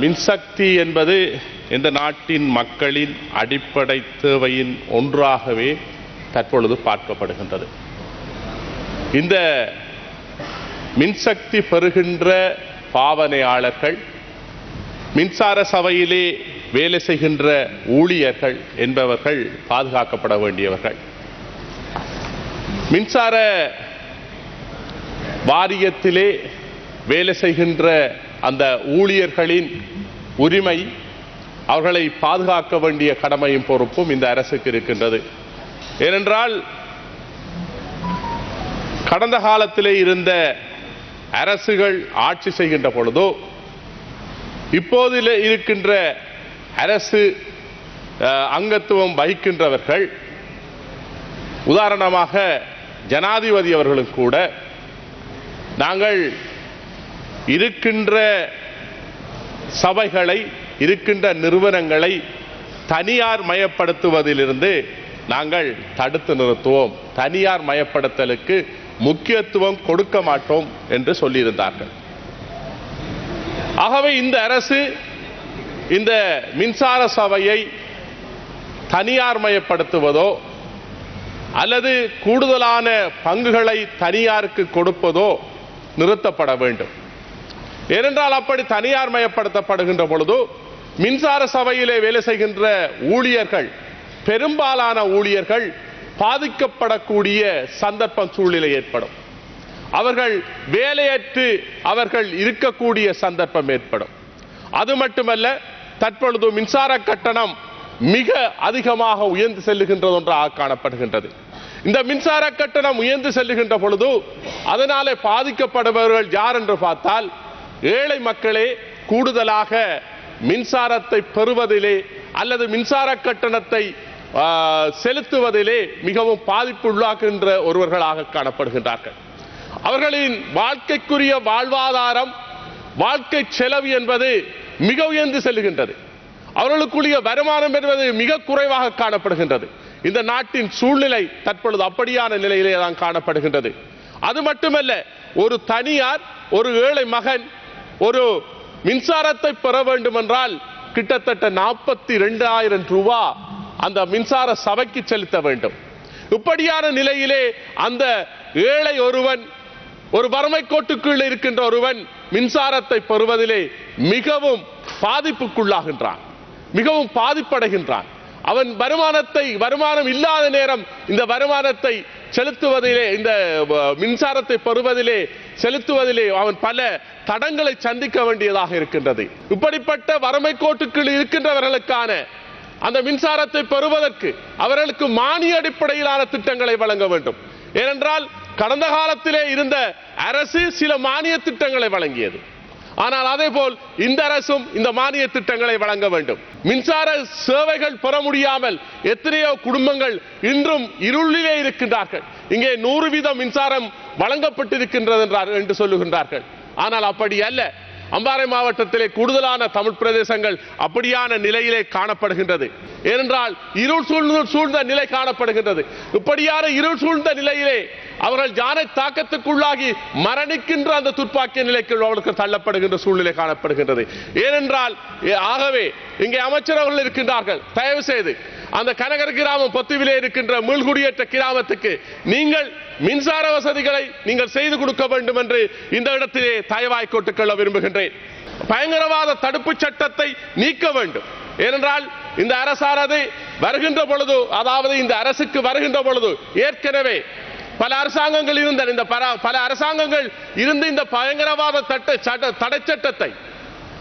மின்சக்தி என்பது இந்த நாட்டின் மக்களின் அடிப்படை தேவையின் ஒன்றாகவே தற்பொழுது பார்க்கப்படுகின்றது. இந்த மின்சக்தி பெறுகின்ற பாவனையாளர்கள் மின்சார சபையிலே வேலை செய்கின்ற ஊழியர்கள் என்பவர்கள் பாதுகாக்கப்பட வேண்டியவர்கள். மின்சார வாரியத்திலே வேலை செய்கின்ற அந்த ஊழியர்களின் உரிமை அவர்களை பாதுகாக்க வேண்டிய கடமையும் பொறுப்பும் இந்த அரசுக்கு இருக்கின்றது. ஏனென்றால் கடந்த காலத்திலே இருந்த அரசுகள் ஆட்சி செய்கின்ற பொழுதோ இப்போதில் இருக்கின்ற அரசு அங்கத்துவம் வகிக்கின்றவர்கள் உதாரணமாக ஜனாதிபதி அவர்களும் கூட நாங்கள் இருக்கின்ற சபைகளை இருக்கின்ற நிறுவனங்களை தனியார் மயப்படுத்துவதிலிருந்து நாங்கள் தடுத்து நிறுத்துவோம். தனியார் மயப்படுத்தலுக்கு முக்கியத்துவம் கொடுக்க மாட்டோம் என்று சொல்லியிருந்தார்கள். ஆகவே இந்த அரசு இந்த மின்சார சபையை தனியார் மயப்படுத்துவதோ அல்லது கூடுதலான பங்குகளை தனியாருக்கு கொடுப்பதோ நிறுத்தப்பட வேண்டும். ஏனென்றால் அப்படி தனியார் மயப்படுத்தப்படுகின்ற பொழுது மின்சார சபையிலே வேலை செய்கின்ற ஊழியர்கள் பெரும்பாலான ஊழியர்கள் பாதிக்கப்படக்கூடிய சந்தர்ப்பம் சூழ்நிலை ஏற்படும். அவர்கள் வேலையற்று அவர்கள் இருக்கக்கூடிய சந்தர்ப்பம் ஏற்படும். அது மட்டுமல்ல தற்பொழுது மின்சார கட்டணம் மிக அதிகமாக உயர்ந்து செல்லுகின்றது ஒன்றாக காணப்படுகின்றது. இந்த மின்சார கட்டணம் உயர்ந்து செல்லுகின்ற பொழுது அதனாலே பாதிக்கப்படுபவர்கள் யார் என்று பார்த்தால் ஏழை மக்களே கூடுதலாக மின்சாரத்தை பெறுவதிலே அல்லது மின்சார கட்டணத்தை செலுத்துவதிலே மிகவும் பாதிப்புள்ளாக்குகின்ற ஒருவர்களாக காணப்படுகின்றார்கள். அவர்களின் வாழ்க்கைக்குரிய வாழ்வாதாரம் வாழ்க்கை செலவு என்பது மிக உயர்ந்து செல்லுகின்றது. அவர்களுக்குரிய வருமானம் என்பது மிக குறைவாக காணப்படுகின்றது. இந்த நாட்டின் சூழ்நிலை தற்பொழுது அப்படியான நிலையிலே தான் காணப்படுகின்றது. அது மட்டுமல்ல ஒரு தனியார் ஒரு ஏழை மகன் ஒரு மின்சாரத்தை பெற வேண்டும் என்றால் கிட்டத்தட்ட நாற்பத்தி ரெண்டாயிரம் ரூபாய் அந்த மின்சார சபைக்கு செலுத்த வேண்டும். இப்படியான நிலையிலே அந்த ஏழை ஒருவன் ஒரு வறுமை கோட்டுக்குள் இருக்கின்ற ஒருவன் மின்சாரத்தை பெறுவதிலே மிகவும் பாதிப்புக்குள்ளாகின்றான். மிகவும் பாதிப்படைகின்றான். அவன் வருமானத்தை வருமானம் இல்லாத நேரம் இந்த வருமானத்தை செலுத்துவதிலே இந்த மின்சாரத்தை பெறுவதிலே செலுத்துவதிலே அவன் பல தடங்களை சந்திக்க வேண்டியதாக இருக்கின்றது. இப்படிப்பட்ட வறுமை கோட்டுக்குள் இருக்கின்றவர்களுக்கான அந்த மின்சாரத்தை பெறுவதற்கு அவர்களுக்கு மானிய அடிப்படையிலான திட்டங்களை வழங்க வேண்டும். ஏனென்றால் கடந்த காலத்திலே இருந்த அரசு சில மானிய திட்டங்களை வழங்கியது. ஆனால் அதே போல் இந்த அரசும் இந்த மானிய திட்டங்களை வழங்க வேண்டும். மின்சார சேவைகள் பெற முடியாமல் எத்தனையோ குடும்பங்கள் இன்றும் இருளிலே இருக்கின்றார்கள். இங்கே நூறு வீதம் மின்சாரம் வழங்கப்பட்டிருக்கின்றது என்றார் என்று சொல்லுகின்றார்கள். ஆனால் அப்படி அல்ல. அம்பாறை மாவட்டத்திலே கூடுதலான தமிழ் பிரதேசங்கள் அப்படியான நிலையிலே காணப்படுகின்றது. ஏனென்றால் இருள் சூழ்ந்த சூழ்ந்த நிலை காணப்படுகின்றது. இப்படியான இருள் சூழ்ந்த நிலையிலே அவர்கள் யானை தாக்கத்துக்குள்ளாகி மரணிக்கின்ற அந்த துப்பாக்கிய நிலைக்கு அவர்களுக்கு தள்ளப்படுகின்ற சூழ்நிலை காணப்படுகின்றது. ஏனென்றால் ஆகவே இங்கே அமைச்சர் அவர்கள் இருக்கின்றார்கள். தயவு செய்து அந்த கனகர் கிராமம் பொத்துவிலே இருக்கின்ற மீள்குடியேற்ற கிராமத்துக்கு நீங்கள் மின்சார வசதிகளை நீங்கள் செய்து கொடுக்க வேண்டும் என்று இந்த இடத்திலே தயவாய் கொட்டுக்கொள்ள விரும்புகின்றேன். பயங்கரவாத தடுப்பு சட்டத்தை நீக்க வேண்டும். ஏனென்றால் இந்த அரசானது வருகின்ற பொழுது அதாவது இந்த அரசுக்கு வருகின்ற பொழுது ஏற்கனவே பல அரசாங்கங்கள் இருந்தன. இந்த பல- பல அரசாங்கங்கள் இருந்து இந்த பயங்கரவாத சட்ட தடை சட்டத்தை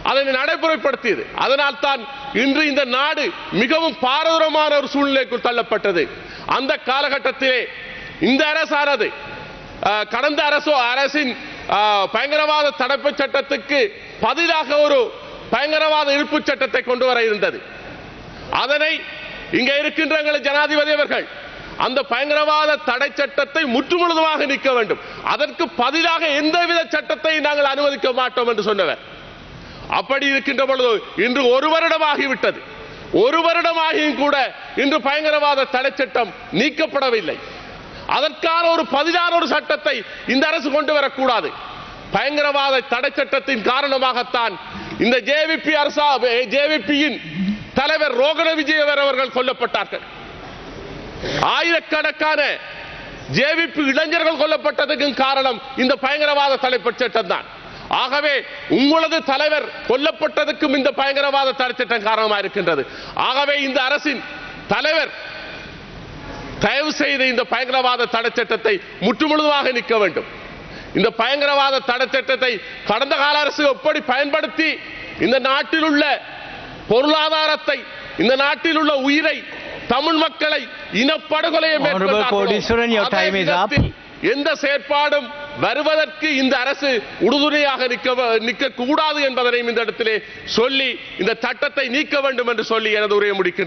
அதனை நடைமுறைப்படுத்தியது. அதனால் தான் இன்று இந்த நாடு மிகவும் பாரதூரமான ஒரு சூழ்நிலைக்குள் தள்ளப்பட்டது. அந்த காலகட்டத்திலே இந்த அரசானது கடந்த அரசோ அரசின் பயங்கரவாத தடுப்பு சட்டத்துக்கு பதிலாக ஒரு பயங்கரவாத இழுப்பு சட்டத்தை கொண்டு வர இருந்தது. அதனை இங்க இருக்கின்ற எங்கள் ஜனாதிபதி அவர்கள் அந்த பயங்கரவாத தடை சட்டத்தை முற்றுமுழுதுமாக நீக்க வேண்டும். அதற்கு பதிலாக எந்தவித சட்டத்தை நாங்கள் அனுமதிக்க மாட்டோம் என்று சொன்னவர். அப்படி இருக்கின்ற பொழுது இன்று ஒரு வருடம் ஆகிவிட்டது ஒரு வருடமாகியும் கூட இன்று பயங்கரவாத தடை சட்டம் நீக்கப்படவில்லை. அதற்கான ஒரு பதிலான ஒரு சட்டத்தை இந்த அரசு கொண்டு வரக்கூடாது. பயங்கரவாத தடை சட்டத்தின் காரணமாகத்தான் இந்த ஜேவிபி அரசா ஜேவிபியின் தலைவர் ரோகண விஜயவர் அவர்கள் கொல்லப்பட்டார்கள் ஆயிரக்கணக்கான ஜேவிபி இளைஞர்கள் கொல்லப்பட்டதுக்கும் காரணம் இந்த பயங்கரவாத தலைப்பு சட்டம் தான். ஆகவே உங்களது தலைவர் கொல்லப்பட்டதுக்கும் இந்த பயங்கரவாத தடை சட்டம் காரணமாக இருக்கின்றது. ஆகவே இந்த அரசின் தலைவர் தயவு செய்து இந்த பயங்கரவாத தடை சட்டத்தை முற்றுமுழுதாக நிற்க வேண்டும். இந்த பயங்கரவாத தடை சட்டத்தை கடந்த கால அரசு எப்படி பயன்படுத்தி இந்த நாட்டில் உள்ள பொருளாதாரத்தை இந்த நாட்டில் உள்ள உயிரை தமிழ் மக்களை இனப்படுகொலையை எந்த செயற்பாடும் வருவதற்கு இந்த அரசு உறுதுணையாக நிற்க நிற்க கூடாது என்பதனையும் இந்த இடத்திலே சொல்லி இந்த சட்டத்தை நீக்க வேண்டும் என்று சொல்லி எனது உரையை முடிக்கின்றேன்.